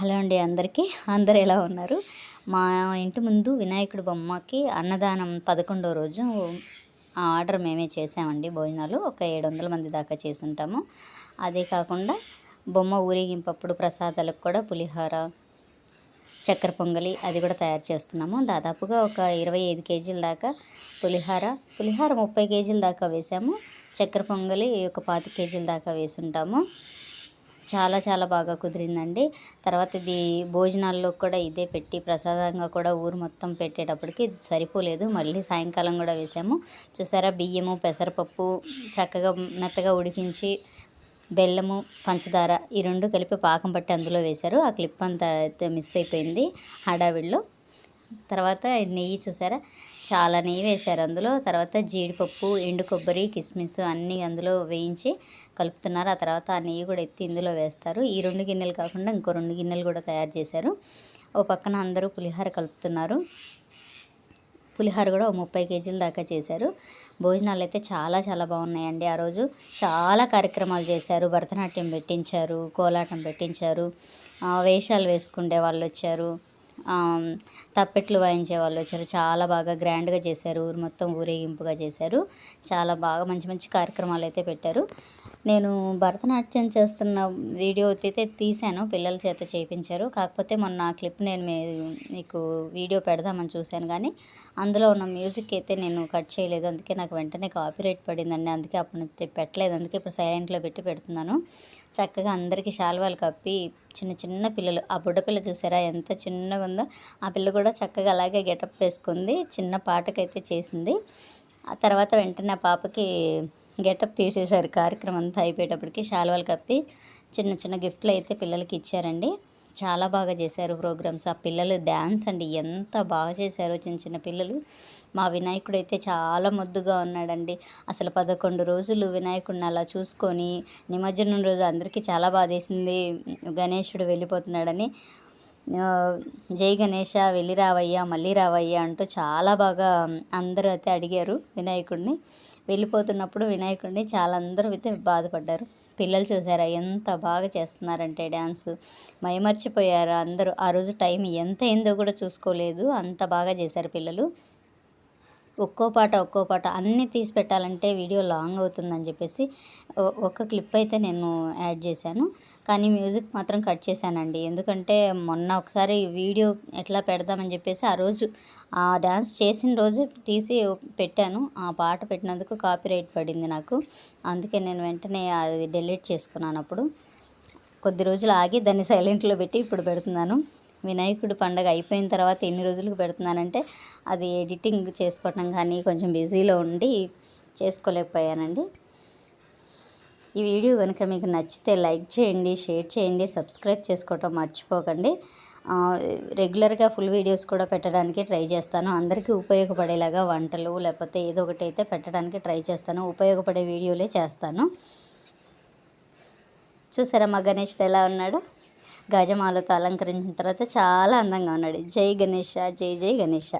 Hello అండి అందరికీ. అందరు ఎలా ఉన్నారు? మా ఇంటి ముందు వినాయకుడి బొమ్మకి అన్నదానం పదకొండో రోజు ఆ ఆర్డర్ మేమే చేసామండి భోజనాలు. ఒక ఏడు వందల మంది దాకా చేసి ఉంటాము అదే కాకుండా బొమ్మ ఊరేగింపప్పుడు ప్రసాదాలకు కూడా పులిహోర చక్కెర పొంగలి అది కూడా తయారు చేస్తున్నాము. దాదాపుగా ఒక ఇరవై ఐదు కేజీల దాకా పులిహోర పులిహోర ముప్పై కేజీల దాకా వేసాము. చక్కెర పొంగలి ఒక పాతి కేజీల దాకా వేసుంటాము. చాలా చాలా బాగా కుదిరిందండి. తర్వాత ఇది భోజనాల్లో కూడా ఇదే పెట్టి ప్రసాదంగా కూడా ఊరు మొత్తం పెట్టేటప్పటికి ఇది సరిపోలేదు. మళ్ళీ సాయంకాలం కూడా వేసాము. చూసారా బియ్యము పెసరపప్పు చక్కగా మెత్తగా ఉడికించి బెల్లము పంచదార ఈ రెండు కలిపి పాకం పట్టి అందులో వేశారు. ఆ క్లిప్ అంతా మిస్ అయిపోయింది హడావిడిలో. తర్వాత నెయ్యి చూసారా? చాలా నెయ్యి వేశారు అందులో. తర్వాత జీడిపప్పు ఎండు కొబ్బరి కిస్మిస్ అన్నీ అందులో వేయించి కలుపుతున్నారు. ఆ తర్వాత ఆ నెయ్యి కూడా ఎత్తి ఇందులో వేస్తారు. ఈ రెండు గిన్నెలు కాకుండా ఇంకో రెండు గిన్నెలు కూడా తయారు చేశారు. ఓ పక్కన అందరూ పులిహోర కలుపుతున్నారు. పులిహోర కూడా ముప్పై కేజీల దాకా చేశారు. భోజనాలు అయితే చాలా చాలా బాగున్నాయండి. ఆ రోజు చాలా కార్యక్రమాలు చేశారు. భరతనాట్యం పెట్టించారు కోలాటం పెట్టించారు. వేషాలు వేసుకుండే వాళ్ళు వచ్చారు. తప్పెట్లు వాయించే వాళ్ళు వచ్చారు. చాలా బాగా గ్రాండ్గా చేశారు. ఊరు మొత్తం ఊరేగింపుగా చేశారు. చాలా బాగా మంచి మంచి కార్యక్రమాలు అయితే పెట్టారు. నేను భరతనాట్యం చేస్తున్న వీడియో అయితే తీశాను. పిల్లల చేత చేయించారు. కాకపోతే మొన్న ఆ క్లిప్ నేను మీకు వీడియో పెడదామని చూశాను కానీ అందులో ఉన్న మ్యూజిక్ అయితే నేను కట్ చేయలేదు. అందుకే నాకు వెంటనే కాపీరైట్ పడిందండి. అందుకే అప్పుడు పెట్టలేదు. అందుకే ఇప్పుడు సైలెంట్లో పెట్టి పెడుతున్నాను. చక్కగా అందరికీ శాల్వాలు కప్పి చిన్న చిన్న పిల్లలు ఆ బుడ్డపిల్ల చూసారా ఎంత చిన్నగా ఉందో? ఆ పిల్ల కూడా చక్కగా అలాగే గెటప్ వేసుకుంది. చిన్న పాటకైతే చేసింది. ఆ తర్వాత వెంటనే ఆ పాపకి గెటప్ తీసేశారు కార్యక్రమం అంతా అయిపోయేటప్పటికి శాల్వాలు కప్పి చిన్న చిన్న గిఫ్ట్లు అయితే పిల్లలకి ఇచ్చారండి. చాలా బాగా చేశారు ప్రోగ్రామ్స్. ఆ పిల్లలు డ్యాన్స్ అండి. ఎంత బాగా చేశారో చిన్న చిన్న పిల్లలు. మా వినాయకుడు అయితే చాలా ముద్దుగా ఉన్నాడండి. అసలు పదకొండు రోజులు వినాయకుడిని అలా చూసుకొని నిమజ్జనం రోజు అందరికీ చాలా బాధేసింది. గణేశుడు వెళ్ళిపోతున్నాడని జై గణేష వెళ్ళి రావయ్యా మళ్ళీ రావయ్యా అంటూ చాలా బాగా అందరూ అయితే అడిగారు వినాయకుడిని. వెళ్ళిపోతున్నప్పుడు వినాయకుడిని చాలా అందరూ అయితే బాధపడ్డారు. పిల్లలు చూసారా ఎంత బాగా చేస్తున్నారంటే డ్యాన్స్ మైమర్చిపోయారు అందరూ. ఆ రోజు టైం ఎంత అయిందో కూడా చూసుకోలేదు. అంత బాగా చేశారు పిల్లలు. ఒక్కో పాట ఒక్కో పాట అన్నీ తీసి పెట్టాలంటే వీడియో లాంగ్ అవుతుందని చెప్పేసి ఒక క్లిప్ అయితే నేను యాడ్ చేశాను. కానీ మ్యూజిక్ మాత్రం కట్ చేశానండి. ఎందుకంటే మొన్న ఒకసారి వీడియో ఎట్లా పెడదామని చెప్పేసి ఆ రోజు ఆ డ్యాన్స్ చేసిన రోజు తీసి పెట్టాను. ఆ పాట పెట్టినందుకు కాపీరైట్ పడింది నాకు. అందుకే నేను వెంటనే అది డెలీట్ చేసుకున్నాను అప్పుడు. కొద్ది రోజులు ఆగి దాన్ని సైలెంట్లో పెట్టి ఇప్పుడు పెడుతున్నాను. వినాయకుడి పండగ అయిపోయిన తర్వాత ఎన్ని రోజులకు పెడుతున్నానంటే అది ఎడిటింగ్ చేసుకోవటం కానీ కొంచెం బిజీలో ఉండి చేసుకోలేకపోయానండి. ఈ వీడియో కనుక మీకు నచ్చితే లైక్ చేయండి షేర్ చేయండి సబ్స్క్రైబ్ చేసుకోవటం మర్చిపోకండి. రెగ్యులర్గా ఫుల్ వీడియోస్ కూడా పెట్టడానికి ట్రై చేస్తాను. అందరికీ ఉపయోగపడేలాగా వంటలు లేకపోతే ఏదో ఒకటి అయితే పెట్టడానికి ట్రై చేస్తాను. ఉపయోగపడే వీడియోలే చేస్తాను. చూసారా మా గణేష్ ఎలా ఉన్నాడు? గజమాలతో అలంకరించిన తర్వాత చాలా అందంగా ఉన్నాడు. జై గణేష జై జై గణేష.